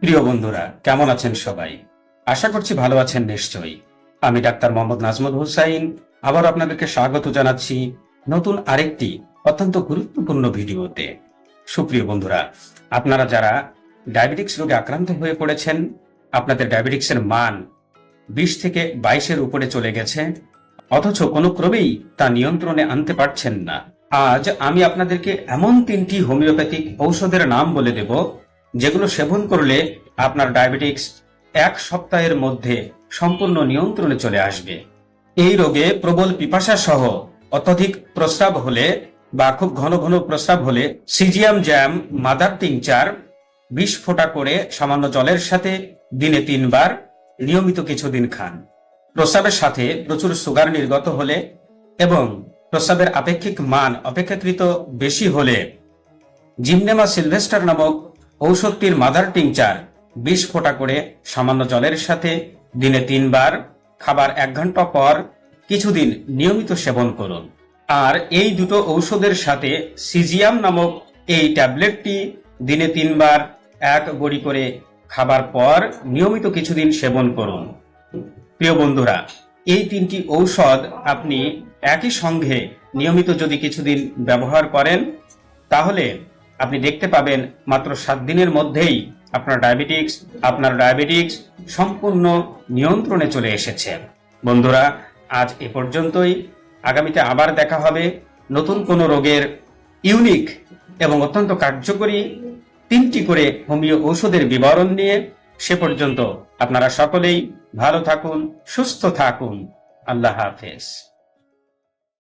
প্রিয় বন্ধুরা, কেমন আছেন সবাই? আশা করছি ভালো আছেন নিশ্চয়ই। আমি ডাক্তার মোহাম্মদ নাজমুল হুসাইন। আবার আপনাদেরকে স্বাগত জানাচ্ছি নতুন আরেকটি অত্যন্ত গুরুত্বপূর্ণ ভিডিওতে। সুপ্রিয় বন্ধুরা, আপনারা যারা ডায়াবেটিক্স রোগে আক্রান্ত হয়ে পড়েছেন, আপনাদের ডায়াবেটিক্সের মান বিশ থেকে বাইশের উপরে চলে গেছে, অথচ কোনো ক্রমেই তা নিয়ন্ত্রণে আনতে পারছেন না। আজ আমি আপনাদেরকে এমন তিনটি হোমিওপ্যাথিক ঔষধের নাম বলে দেব যেগুলো সেবন করলে আপনার ডায়াবেটিক্স এক সপ্তাহের মধ্যে সম্পূর্ণ নিয়ন্ত্রণে চলে আসবে। এই রোগে প্রবল পিপাসা সহ অত্যধিক প্রস্রাব হলে বা খুব ঘন ঘন প্রস্রাব হলে সিজিয়াম জ্যাম, মাদার টিংচার, বিশ ফোঁটা করে সামান্য জলের সাথে দিনে তিনবার নিয়মিত কিছুদিন খান। প্রস্রাবের সাথে প্রচুর সুগার নির্গত হলে এবং প্রস্রাবের আপেক্ষিক মান অপেক্ষাকৃত বেশি হলে জিমনেমা সিলভেস্টার নামক ঔষধটির মাদার টিংচার বিশ ফোঁটা করে সামান্য জলের সাথে দিনে তিনবার, খাবার এক ঘণ্টা পর কিছুদিন নিয়মিত সেবন করুন। আর এই দুটো ঔষধের সাথে সিজিয়াম নামক এই ট্যাবলেটটি দিনে তিনবার এক গড়ি করে খাবার পর নিয়মিত কিছুদিন সেবন করুন। প্রিয় বন্ধুরা, এই তিনটি ঔষধ আপনি একই সঙ্গে নিয়মিত যদি কিছুদিন ব্যবহার করেন, তাহলে আপনি দেখতে পাবেন মাত্র সাত দিনের মধ্যেই আপনার ডায়াবেটিক্স আপনার ডায়াবেটিক্স সম্পূর্ণ নিয়ন্ত্রণে চলে এসেছে। বন্ধুরা, আজ এ পর্যন্তই। আগামীতে আবার দেখা হবে নতুন কোনো রোগের ইউনিক এবং অত্যন্ত কার্যকরী তিনটি করে হোমিও ঔষধের বিবরণ নিয়ে সে পর্যন্ত আপনারা সকলেই ভালো থাকুন, সুস্থ থাকুন। আল্লাহ হাফেজ।